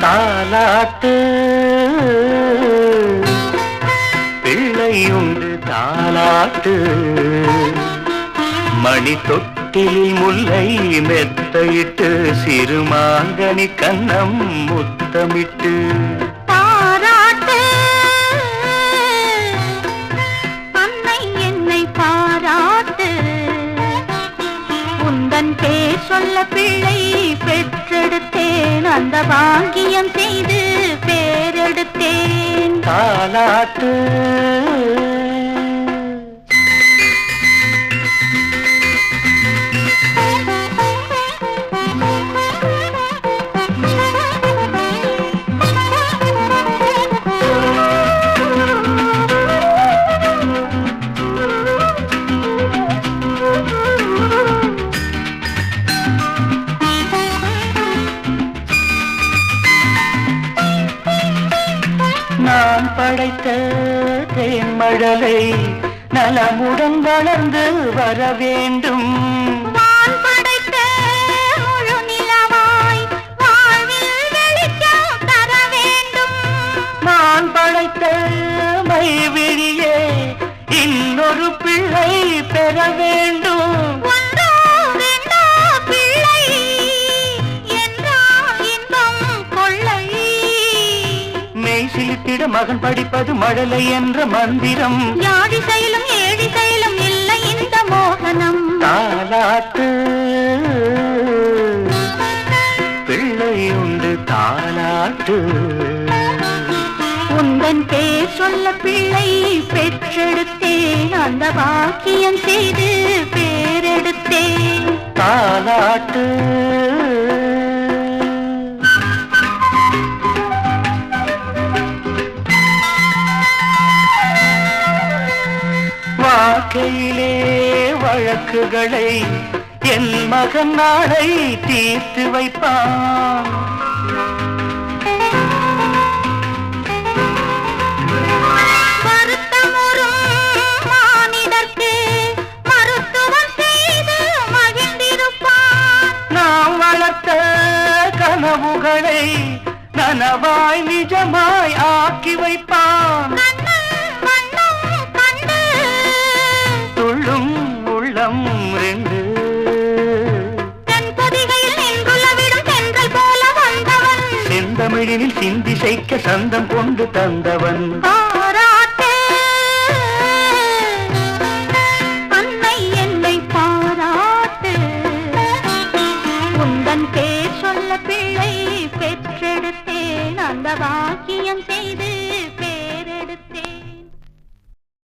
தாலாட்டு. பிள்ளையுண்டு தாலாட்டு. மணி தொட்டில் முல்லை மெத்தையிட்டு சிறுமாங்கனி கண்ணம் முத்தமிட்டு. தன் பேர் சொல்ல பிள்ளை பெற்றெடுத்தேன். அந்த பாக்கியம் செய்து பேரெடுத்தேன். தாலாட்டு படைத்த தேன்மழலை நலமுடன் வளர்ந்து வர வேண்டும். நான் படைத்த மைவிழியே இன்னொரு பிள்ளை பெற வேண்டும். சிலித்திட மகன் படிப்பது மழலை என்ற மந்திரம். யாழி செயலும் ஏழி செயலும் இல்லை இந்த மோகனம். தாலாட்டு. பிள்ளையுண்டு தாலாட்டு. உந்தன் பேர் சொல்ல பிள்ளை பெற்றெடுத்தேன். அந்த பாக்கியம் செய்து பேரெடுத்தேன். தாலாட்டு. வாழ்க்கையிலே வழக்குகளை என் மகன் நாளை தீர்த்து வைப்பான். கனவுகளை நனவாய் நிஜமாய் ஆக்கி வைப்பான். செந்தமிழினில் சிந்திசைக்க சந்தம் கொண்டு தந்தவன்.